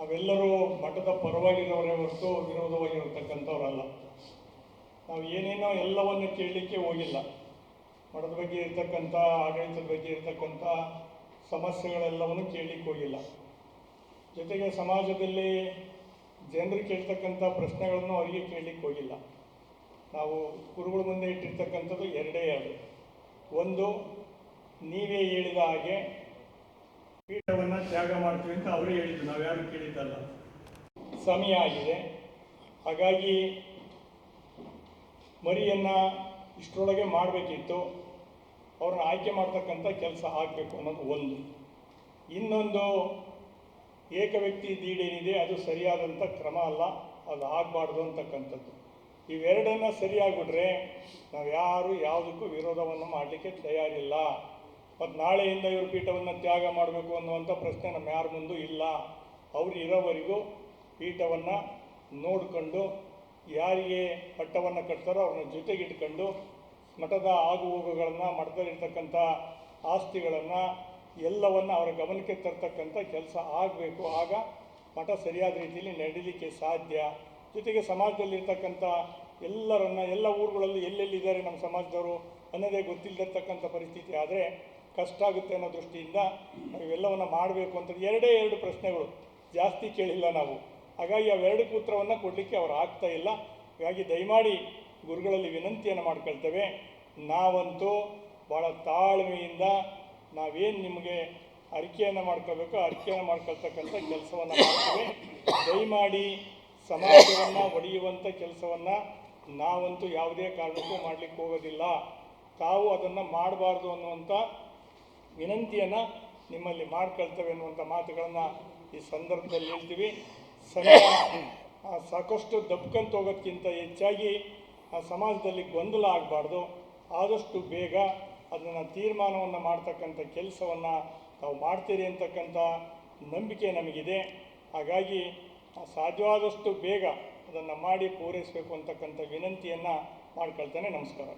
ನಾವೆಲ್ಲರೂ ಮಠದ ಪರವಾಗಿರೋರೇ ಹೊರತು ವಿರೋಧವಾಗಿರತಕ್ಕಂಥವ್ರಲ್ಲ. ನಾವು ಏನೇನೋ ಎಲ್ಲವನ್ನು ಕೇಳಲಿಕ್ಕೆ ಹೋಗಿಲ್ಲ. ಮಠದ ಬಗ್ಗೆ ಇರ್ತಕ್ಕಂಥ, ಆಡಳಿತದ ಬಗ್ಗೆ ಇರ್ತಕ್ಕಂಥ ಸಮಸ್ಯೆಗಳೆಲ್ಲವನ್ನು ಕೇಳಲಿಕ್ಕೆ ಹೋಗಿಲ್ಲ. ಜೊತೆಗೆ ಸಮಾಜದಲ್ಲಿ ಜನರು ಕೇಳ್ತಕ್ಕಂಥ ಪ್ರಶ್ನೆಗಳನ್ನು ಅವರಿಗೆ ಕೇಳಲಿಕ್ಕೆ ಹೋಗಿಲ್ಲ. ನಾವು ಗುರುಗಳ ಮುಂದೆ ಇಟ್ಟಿರ್ತಕ್ಕಂಥದ್ದು ಎರಡೇ ಎರಡು. ಒಂದು, ನೀವೇ ಹೇಳಿದ ಹಾಗೆ ಪೀಠವನ್ನು ತ್ಯಾಗ ಮಾಡ್ತೀವಿ ಅಂತ ಅವರೇ ಹೇಳಿದ್ದು ನಾವು ಯಾರು ಕೇಳಿದ್ದಲ್ಲ. ಸಮಯ ಆಗಿದೆ. ಹಾಗಾಗಿ ಮರಿಯನ್ನು ಇಷ್ಟರೊಳಗೆ ಮಾಡಬೇಕಿತ್ತು. ಅವ್ರನ್ನ ಆಯ್ಕೆ ಮಾಡ್ತಕ್ಕಂಥ ಕೆಲಸ ಆಗಬೇಕು ಅನ್ನೋದು ಒಂದು. ಇನ್ನೊಂದು ಏಕ ವ್ಯಕ್ತಿ ದೀಡೇನಿದೆ, ಅದು ಸರಿಯಾದಂಥ ಕ್ರಮ ಅಲ್ಲ, ಅದು ಆಗಬಾರ್ದು ಅಂತಕ್ಕಂಥದ್ದು. ಇವೆರಡನ್ನ ಸರಿಯಾಗ್ಬಿಟ್ರೆ ನಾವು ಯಾರು ಯಾವುದಕ್ಕೂ ವಿರೋಧವನ್ನು ಮಾಡಲಿಕ್ಕೆ ತಯಾರಿಲ್ಲ. ಮತ್ತು ನಾಳೆಯಿಂದ ಇವರು ಪೀಠವನ್ನು ತ್ಯಾಗ ಮಾಡಬೇಕು ಅನ್ನುವಂಥ ಪ್ರಶ್ನೆ ನಮ್ಮ ಯಾರ ಮುಂದೂ ಇಲ್ಲ. ಅವರು ಇರೋವರೆಗೂ ಪೀಠವನ್ನು ನೋಡಿಕೊಂಡು ಯಾರಿಗೆ ಪಟ್ಟವನ್ನು ಕಟ್ತಾರೋ ಅವ್ರನ್ನ ಜೊತೆಗಿಟ್ಕೊಂಡು ಮಠದ ಆಗು ಹೋಗುಗಳನ್ನು ಮಠದಲ್ಲಿರ್ತಕ್ಕಂಥ ಆಸ್ತಿಗಳನ್ನು ಎಲ್ಲವನ್ನು ಅವರ ಗಮನಕ್ಕೆ ತರ್ತಕ್ಕಂಥ ಕೆಲಸ ಆಗಬೇಕು. ಆಗ ಮಠ ಸರಿಯಾದ ರೀತಿಯಲ್ಲಿ ನಡೀಲಿಕ್ಕೆ ಸಾಧ್ಯ. ಜೊತೆಗೆ ಸಮಾಜದಲ್ಲಿರ್ತಕ್ಕಂಥ ಎಲ್ಲರನ್ನ, ಎಲ್ಲ ಊರುಗಳಲ್ಲಿ ಎಲ್ಲೆಲ್ಲಿದ್ದಾರೆ ನಮ್ಮ ಸಮಾಜದವರು ಅನ್ನೋದೇ ಗೊತ್ತಿಲ್ಲದಿರ್ತಕ್ಕಂಥ ಪರಿಸ್ಥಿತಿ ಆದರೆ ಕಷ್ಟ ಆಗುತ್ತೆ ಅನ್ನೋ ದೃಷ್ಟಿಯಿಂದ ನಾವು ಮಾಡಬೇಕು ಅಂತ ಎರಡೇ ಎರಡು ಪ್ರಶ್ನೆಗಳು. ಜಾಸ್ತಿ ಕೇಳಿಲ್ಲ ನಾವು. ಹಾಗಾಗಿ ಅವೆರಡಕ್ಕೂ ಉತ್ತರವನ್ನು ಕೊಡಲಿಕ್ಕೆ ಅವ್ರು ಆಗ್ತಾ ಇಲ್ಲ. ಹಾಗಾಗಿ ದಯಮಾಡಿ ಗುರುಗಳಲ್ಲಿ ವಿನಂತಿಯನ್ನು ಮಾಡ್ಕೊಳ್ತೇವೆ. ನಾವಂತೂ ಭಾಳ ತಾಳ್ಮೆಯಿಂದ ನಾವೇನು ನಿಮಗೆ ಅರಿಕೆಯನ್ನು ಮಾಡ್ಕೋಬೇಕು ಅರಿಕೆಯನ್ನು ಮಾಡ್ಕೊಳ್ತಕ್ಕಂಥ ಕೆಲಸವನ್ನು ಮಾಡ್ತೇವೆ. ದಯಮಾಡಿ ಸಮಾಜವನ್ನು ಒಡೆಯುವಂಥ ಕೆಲಸವನ್ನು ನಾವಂತೂ ಯಾವುದೇ ಕಾರಣಕ್ಕೂ ಮಾಡಲಿಕ್ಕೆ ಹೋಗೋದಿಲ್ಲ. ತಾವು ಅದನ್ನು ಮಾಡಬಾರ್ದು ಅನ್ನುವಂಥ ವಿನಂತಿಯನ್ನು ನಿಮ್ಮಲ್ಲಿ ಮಾಡ್ಕೊಳ್ತೇವೆ ಅನ್ನುವಂಥ ಮಾತುಗಳನ್ನು ಈ ಸಂದರ್ಭದಲ್ಲಿ ಹೇಳ್ತೀವಿ. ಸಾಕಷ್ಟು ದಬ್ಕಂತ ಹೋಗೋದಕ್ಕಿಂತ ಹೆಚ್ಚಾಗಿ ಆ ಸಮಾಜದಲ್ಲಿ ಗೊಂದಲ ಆಗಬಾರ್ದು. ಆದಷ್ಟು ಬೇಗ ಅದನ್ನು ತೀರ್ಮಾನವನ್ನು ಮಾಡ್ತಕ್ಕಂಥ ಕೆಲಸವನ್ನು ತಾವು ಮಾಡ್ತೀರಿ ಅಂತಕ್ಕಂಥ ನಂಬಿಕೆ ನಮಗಿದೆ. ಹಾಗಾಗಿ ಸಾಧ್ಯವಾದಷ್ಟು ಬೇಗ ಅದನ್ನು ಮಾಡಿ ಪೂರೈಸಬೇಕು ಅಂತಕ್ಕಂಥ ವಿನಂತಿಯನ್ನು ಮಾಡ್ಕೊಳ್ತೇನೆ. ನಮಸ್ಕಾರ.